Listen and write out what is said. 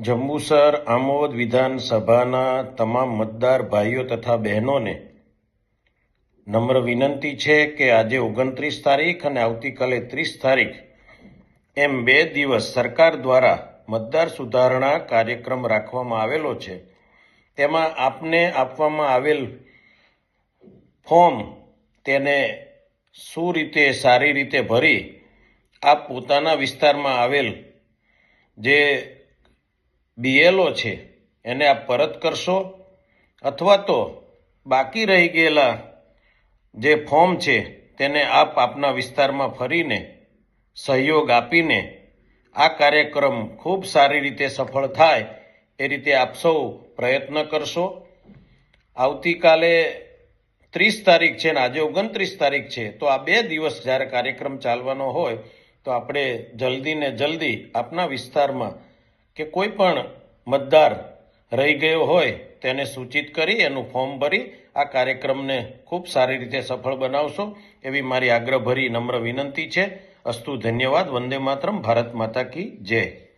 જંબુસર આમોદ વિધાનસભાના તમામ મતદાર ભાઈઓ તથા બહેનોને નમ્ર વિનંતી છે કે આજે ઓગણત્રીસ તારીખ અને આવતીકાલે ત્રીસ તારીખ એમ બે દિવસ સરકાર દ્વારા મતદાર સુધારણા કાર્યક્રમ રાખવામાં આવેલો છે. તેમાં આપને આપવામાં આવેલ ફોર્મ તેને શું રીતે, સારી રીતે ભરી આપ પોતાના વિસ્તારમાં આવેલ જે બીએલઓ છે. એને આપ પરત કરશો? અથવા તો બાકી રહી ગયેલા જે ફોર્મ છે, તેને આપ આપના વિસ્તારમાં ફરીને સહયોગ આપીને આ કાર્યક્રમ ખૂબ સારી રીતે સફળ થાય એ રીતે આપ સૌ પ્રયત્ન કરશો. આવતીકાલે ત્રીસ તારીખ છે ને, આજે ઓગણત્રીસ તારીખ છે, તો આ બે દિવસ જ્યારે કાર્યક્રમ ચાલવાનો હોય, તો આપણે જલ્દી ને જલ્દી આપના વિસ્તારમાં કે કોઈ પણ મતદાર રહી ગયો હોય તેને સૂચિત કરી, એનું ફોર્મ ભરી, આ કાર્યક્રમને ખૂબ સારી રીતે સફળ બનાવશો એવી મારી આગ્રહભરી નમ્ર વિનંતી છે. અસ્તુ ધન્યવાદ. વંદે માતરમ. ભારત માતા કી જય.